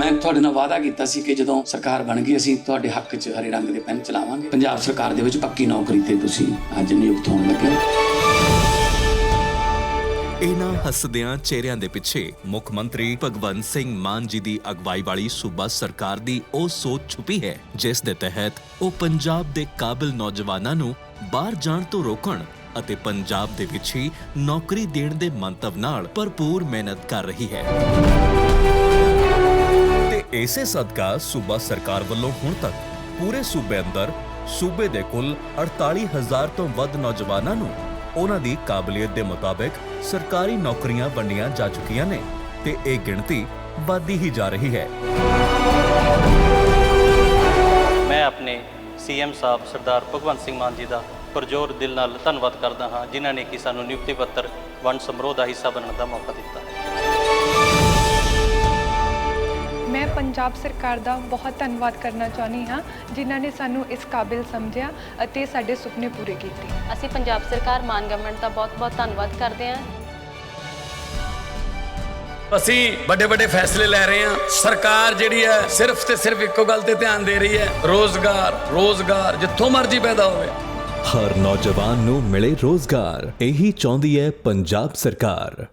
ਮੈਂ ਤੁਹਾਡੇ ਨਾਲ ਵਾਅਦਾ ਕੀਤਾ ਸੀ ਕਿ ਜਦੋਂ ਸਰਕਾਰ ਬਣ ਗਈ, ਅਸੀਂ ਤੁਹਾਡੇ ਹੱਕ 'ਚ ਹਰੇ ਰੰਗ ਦੇ ਪੈਨ ਚਲਾਵਾਂਗੇ। ਪੰਜਾਬ ਸਰਕਾਰ ਦੇ ਵਿੱਚ ਪੱਕੀ ਨੌਕਰੀ ਤੇ ਤੁਸੀਂ ਅੱਜ ਨਿਯੁਕਤ ਹੋਣ ਲੱਗੇ ਇਹਨਾਂ ਹੱਸਦਿਆਂ ਚਿਹਰਿਆਂ ਦੇ ਪਿੱਛੇ ਮੁੱਖ ਮੰਤਰੀ ਭਗਵੰਤ ਸਿੰਘ ਮਾਨ ਜੀ ਦੀ ਅਗਵਾਈ ਵਾਲੀ ਸੂਬਾ ਸਰਕਾਰ ਦੀ ਉਹ ਸੋਚ ਛੁਪੀ ਹੈ, ਜਿਸ ਦੇ ਤਹਿਤ ਉਹ ਪੰਜਾਬ ਦੇ ਕਾਬਿਲ ਨੌਜਵਾਨਾਂ ਨੂੰ ਬਾਹਰ ਜਾਣ ਤੋਂ ਰੋਕਣ ਅਤੇ ਪੰਜਾਬ ਦੇ ਵਿੱਚ ਹੀ ਨੌਕਰੀ ਦੇਣ ਦੇ ਮੰਤਵ ਨਾਲ ਭਰਪੂਰ ਮਿਹਨਤ ਕਰ ਰਹੀ ਹੈ। ਇਸੇ ਸਦਕਾ ਸੂਬਾ ਸਰਕਾਰ ਵੱਲੋਂ ਹੁਣ ਤੱਕ ਪੂਰੇ ਸੂਬੇ ਅੰਦਰ ਸੂਬੇ ਦੇ ਕੁੱਲ 48000 ਤੋਂ ਵੱਧ ਨੌਜਵਾਨਾਂ ਨੂੰ ਉਹਨਾਂ ਦੀ ਕਾਬਲੀਅਤ ਦੇ ਮੁਤਾਬਕ ਸਰਕਾਰੀ ਨੌਕਰੀਆਂ ਵੰਡੀਆਂ ਜਾ ਚੁੱਕੀਆਂ ਨੇ ਤੇ ਇਹ ਗਿਣਤੀ ਵੱਧਦੀ ਹੀ ਜਾ ਰਹੀ ਹੈ। ਮੈਂ ਆਪਣੇ ਸੀਐਮ ਸਾਹਿਬ ਸਰਦਾਰ ਭਗਵੰਤ ਸਿੰਘ ਮਾਨ ਜੀ ਦਾ ਪਰਜੋਰ ਦਿਲ ਨਾਲ ਧੰਨਵਾਦ ਕਰਦਾ ਹਾਂ, ਜਿਨ੍ਹਾਂ ਨੇ ਕਿ ਸਾਨੂੰ ਨਿਯੁਕਤੀ ਪੱਤਰ ਵੰਡ ਸਮਾਰੋਹ ਦਾ ਹਿੱਸਾ ਬਣਨ ਦਾ ਮੌਕਾ ਦਿੱਤਾ। ਪੰਜਾਬ ਸਰਕਾਰ ਦਾ ਬਹੁਤ ਧੰਨਵਾਦ ਕਰਨਾ ਚਾਹੁੰਦੀ ਹਾਂ ਜਿਨ੍ਹਾਂ ਨੇ ਸਾਨੂੰ ਇਸ ਕਾਬਿਲ ਸਮਝਿਆ ਅਤੇ ਸਾਡੇ ਸੁਪਨੇ ਪੂਰੇ ਕੀਤੇ। ਅਸੀਂ ਪੰਜਾਬ ਸਰਕਾਰ ਮਾਨ ਗਵਰਨਮੈਂਟ ਦਾ ਬਹੁਤ-ਬਹੁਤ ਧੰਨਵਾਦ ਕਰਦੇ ਹਾਂ। ਅਸੀਂ ਵੱਡੇ ਵੱਡੇ ਫੈਸਲੇ ਲੈ ਰਹੇ ਹਾਂ। ਸਰਕਾਰ ਜਿਹੜੀ ਹੈ ਸਿਰਫ ਤੇ ਸਿਰਫ ਇੱਕੋ ਗੱਲ ਤੇ ਧਿਆਨ ਦੇ ਰਹੀ ਹੈ ਰੋਜ਼ਗਾਰ ਰੋਜ਼ਗਾਰ ਜਿੱਥੋਂ ਮਰਜ਼ੀ ਪੈਦਾ ਹੋਵੇ। ਹਰ ਨੌਜਵਾਨ ਨੂੰ ਮਿਲੇ ਰੋਜ਼ਗਾਰ। ਇਹੀ ਚਾਹੁੰਦੀ ਹੈ ਪੰਜਾਬ ਸਰਕਾਰ।